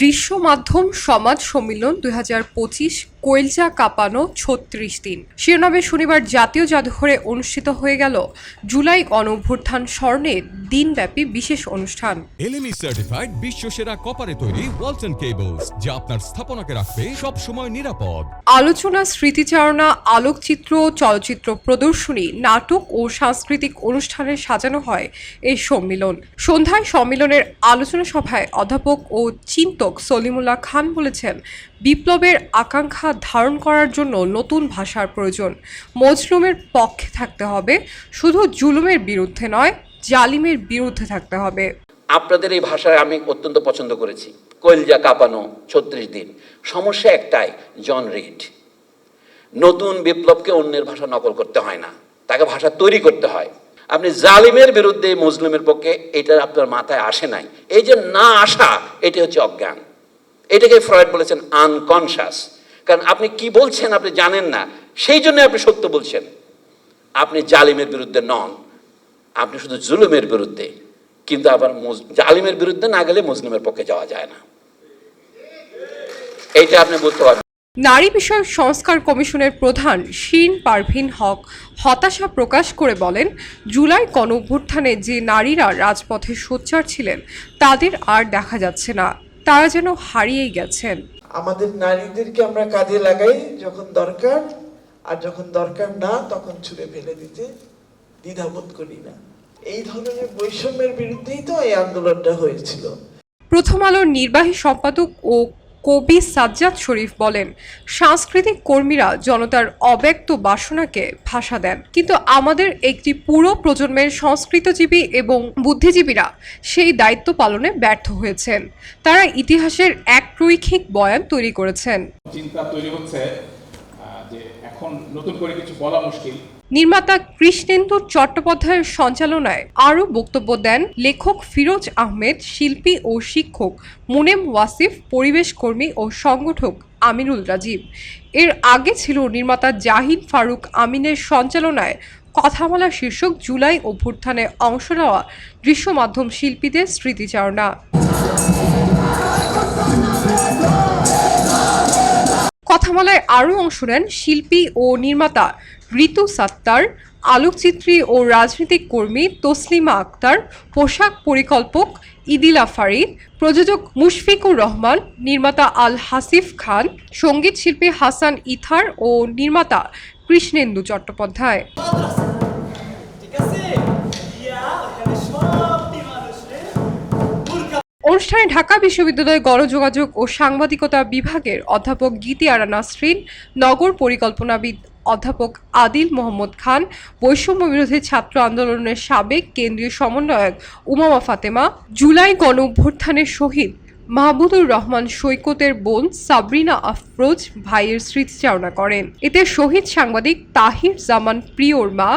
দৃশ্য মাধ্যম সমাজ সম্মিলন দুই হাজার পঁচিশ কোয়েলজা কাঁপানো ছত্রিশ দিন। শিরোনামে শনিবার জাতীয় জাদুঘরে অনুষ্ঠিত হয়ে গেল জুলাই গণঅভ্যুত্থান স্মরণে দিনব্যাপী বিশেষ অনুষ্ঠান। এলএমই সার্টিফাইড বিশ্বসেরা কপারে তৈরি ওয়ালটন কেবলস যা আপনার স্থাপনাকে রাখবে সব সময় নিরাপদ। আলোচনা স্মৃতিচারণা আলোকচিত্র চলচ্চিত্র প্রদর্শনী নাটক ও সাংস্কৃতিক অনুষ্ঠানে সাজানো হয় এই সম্মিলন। সন্ধ্যায় সম্মিলনের আলোচনা সভায় অধ্যাপক ও চিন্তক সলিমুল্লাহ খান বলেছেন, বিপ্লবের আকাঙ্ক্ষা ধারণ করার জন্য নতুন ভাষার প্রয়োজন। মজলুমের পক্ষে থাকতে হবে, শুধু জুলুমের বিরুদ্ধে নয়, জালিমের বিরুদ্ধে থাকতে হবে। আপনাদের এই ভাষায় আমি অত্যন্ত পছন্দ করেছি। কলজা কাঁপানো ছত্রিশ দিন। সমস্যা একটাই, জন রিড। নতুন বিপ্লবকে অন্যের ভাষা নকল করতে হয় না। তাকে ভাষা তৈরি করতে হয়। আপনি জালিমের বিরুদ্ধে মুসলিমের পক্ষে এটা আপনার মাথায় আসে নাই। এই যে না আসা এটি হচ্ছে অজ্ঞান। এটাকে ফ্রয়েড বলেছেন আনকনশাস। কারণ আপনি কি বলছেন আপনি জানেন না, সেই জন্য আপনি সত্য বলছেন। আপনি জালিমের বিরুদ্ধে নন, আপনি শুধু জুলুমের বিরুদ্ধে। কিন্তু আবার জালিমের বিরুদ্ধে না গেলে মুসলিমের পক্ষে যাওয়া যায় না। এইটা আপনি বুঝতে পারবেন। নারী বিষয়ক সংস্কার কমিশনের প্রধান শিন পারভিন হক হতাশা প্রকাশ করে বলেন জুলাই গণঅভ্যুত্থানে যে নারীরা রাজপথে সোচ্চার ছিলেন তাদের আর দেখা যাচ্ছে না। তারা যেন হারিয়েই গেছেন। আমাদের নারীদেরকে আমরা কাজে লাগাই যখন দরকার আর যখন দরকার না তখন ছুঁড়ে ফেলে দিতে দ্বিধাবোধ করি না। এই ধরনের বৈষম্যের বিরুদ্ধেই তো এই আন্দোলনটা হয়েছিল। প্রথম আলোর নির্বাহী সম্পাদক ও কবি সাজ্জাদ শরীফ বলেন, সাংস্কৃতিক কর্মীরা জনতার অব্যক্ত বাসনাকে ভাষা দেন। কিন্তু আমাদের একটি পুরো প্রজন্মের সংস্কৃতজীবী এবং বুদ্ধিজীবীরা সেই দায়িত্ব পালনে ব্যর্থ হয়েছেন। তারা ইতিহাসের এক রৈখিক বয়ান তৈরি করেছেন। চিন্তা তৈরি হচ্ছে যে এখন নতুন করে কিছু বলা মুশকিল। নির্মাতা কৃষ্ণেন্দু চট্টোপাধ্যায়ের সঞ্চালনায় আরও বক্তব্য দেন লেখক ফিরোজ আহমেদ, শিল্পী ও শিক্ষক মুনেম ওয়াসিফ, পরিবেশ কর্মী ও সংগঠক আমিনুল রাজীব। এর আগে ছিল নির্মাতা জাহিদ ফারুক আমিনের সঞ্চালনায় কথামালা শীর্ষক জুলাই অভ্যুত্থানে অংশ নেওয়া দৃশ্য মাধ্যম শিল্পীদের স্মৃতিচারণা। কথামালায় আরও অংশ নেন শিল্পী ও নির্মাতা ঋতু সাত্তার, আলোকচিত্রী ও রাজনৈতিক কর্মী তসলিমা আক্তার, পোশাক পরিকল্পক ইদিলা ফারিদ, প্রযোজক মুশফিকুর রহমান, নির্মাতা আল হাসিফ খান, সংগীত শিল্পী হাসান ইথার ও নির্মাতা কৃষ্ণেন্দু চট্টোপাধ্যায়। অনুষ্ঠানে ঢাকা বিশ্ববিদ্যালয় গণযোগাযোগ ও সাংবাদিকতা বিভাগের অধ্যাপক গীতি আরা নাসরিন নগর পরিকল্পনাবিদ অধ্যাপক আদিল মোহাম্মদ খান, বৈষম্য বিরোধী ছাত্র আন্দোলনের সাবেক কেন্দ্রীয় সমন্বয়ক উমামা ফাতেমা, জুলাই গণ অভ্যুত্থানের শহীদ মাহবুদুর রহমান সৈকতের বোন সাবরিনা আফরোজ ভাইয়ের স্মৃতিচারণা করেন। এতে শহীদ সাংবাদিক তাহির জামান প্রিয়র মা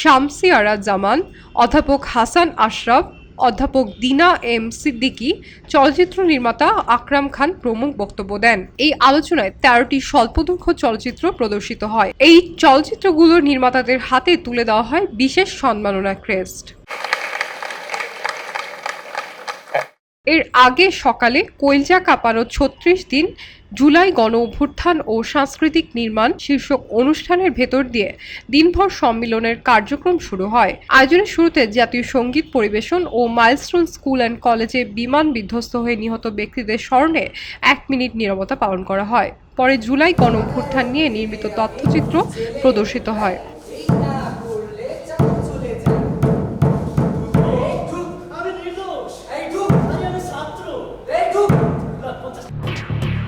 শামসি আরা জামান, অধ্যাপক হাসান আশরাফ অধ্যাপক দিনা এম সিদ্দিকী, চলচ্চিত্র নির্মাতা আকরাম খান প্রমুখ বক্তব্য দেন। এই আলোচনায় তেরোটি স্বল্পদৈর্ঘ্য চলচ্চিত্র প্রদর্শিত হয়। এই চলচ্চিত্রগুলোর নির্মাতাদের হাতে তুলে দেওয়া হয় বিশেষ সম্মাননা ক্রেস্ট। এর আগে সকালে কোয়েলজা কাঁপানো ছত্রিশ দিন জুলাই গণ অভ্যুত্থান ও সাংস্কৃতিক নির্মাণ শীর্ষক অনুষ্ঠানের ভেতর দিয়ে দিনভর সম্মিলনের কার্যক্রম শুরু হয়। আয়োজনের শুরুতে জাতীয় সংগীত পরিবেশন ও মাইলস্টোন স্কুল অ্যান্ড কলেজে বিমান বিধ্বস্ত হয়ে নিহত ব্যক্তিদের স্মরণে এক মিনিট নীরবতা পালন করা হয়। পরে জুলাই গণ অভ্যুত্থান নিয়ে নির্মিত তথ্যচিত্র প্রদর্শিত হয়।